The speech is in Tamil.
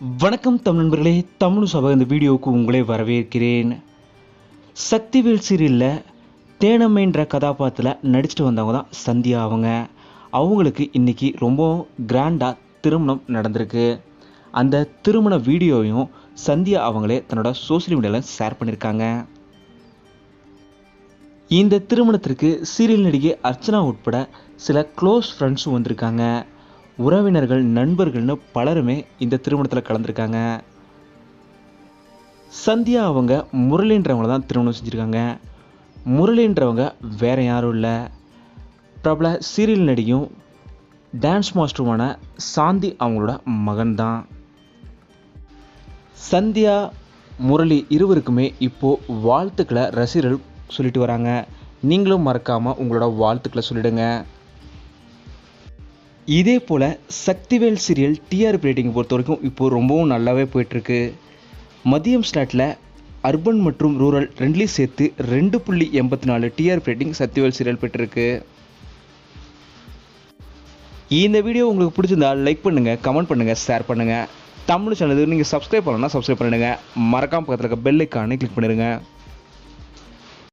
வணக்கம் தமிழ் நண்பர்களே தமிழ் சபை இந்த வீடியோவுக்கு உங்களை வரவேற்கிறேன். சக்திவேல் சீரியலில் தேனம்மைன்ற கதாபாத்திரத்தில் நடிச்சுட்டு வந்தவங்க தான் சந்தியா அவங்க. அவங்களுக்கு இன்னைக்கு ரொம்ப கிராண்டாக திருமணம் நடந்திருக்கு. அந்த திருமண வீடியோவையும் சந்தியா அவங்களே தன்னோட சோஷியல் மீடியாவில் ஷேர் பண்ணியிருக்காங்க இந்த திருமணத்திற்கு சீரியல் நடிகை அர்ச்சனா உட்பட சில க்ளோஸ் ஃப்ரெண்ட்ஸும் வந்திருக்காங்க. உறவினர்கள் நண்பர்கள்னு பலருமே இந்த திருமணத்தில் கலந்துருக்காங்க. சந்தியா அவங்க முரளின்றவங்கள தான் திருமணம் செஞ்சுருக்காங்க. முரளின்றவங்க வேற யாரும் இல்லை. பிரபல சீரியல் நடிகையும் டான்ஸ் மாஸ்டருமான சாந்தி அவங்களோட மகன் தான். சந்தியா முரளி இருவருக்குமே இப்போது வாழ்த்துக்களை ரசிகர்கள் சொல்லிட்டு வராங்க. நீங்களும் மறக்காமல் உங்களோட வாழ்த்துக்களை சொல்லிடுங்க. இதே போல் சக்திவேல் சீரியல் டிஆர்பி ரேட்டிங் பொறுத்த வரைக்கும் இப்போது ரொம்பவும் நல்லாவே போயிட்டுருக்கு. மதியம் ஸ்லாட்டில் அர்பன் மற்றும் ரூரல் ரெண்டுலேயும் சேர்த்து ரெண்டு புள்ளி எண்பத்தி நாலு டிஆர்பி ரேட்டிங் சக்திவேல் சீரியல் பெற்றிருக்கு. இந்த வீடியோ உங்களுக்கு பிடிச்சிருந்தா லைக் பண்ணுங்கள் கமெண்ட் பண்ணுங்கள் ஷேர் பண்ணுங்கள் தமிழ் சேனலுக்கு நீங்கள் சப்ஸ்கிரைப் பண்ணலன்னா சப்ஸ்கிரைப் பண்ணிடுங்க. மறக்காம பக்கத்தில் இருக்க பெல் ஐக்கானே கிளிக் பண்ணிடுங்க.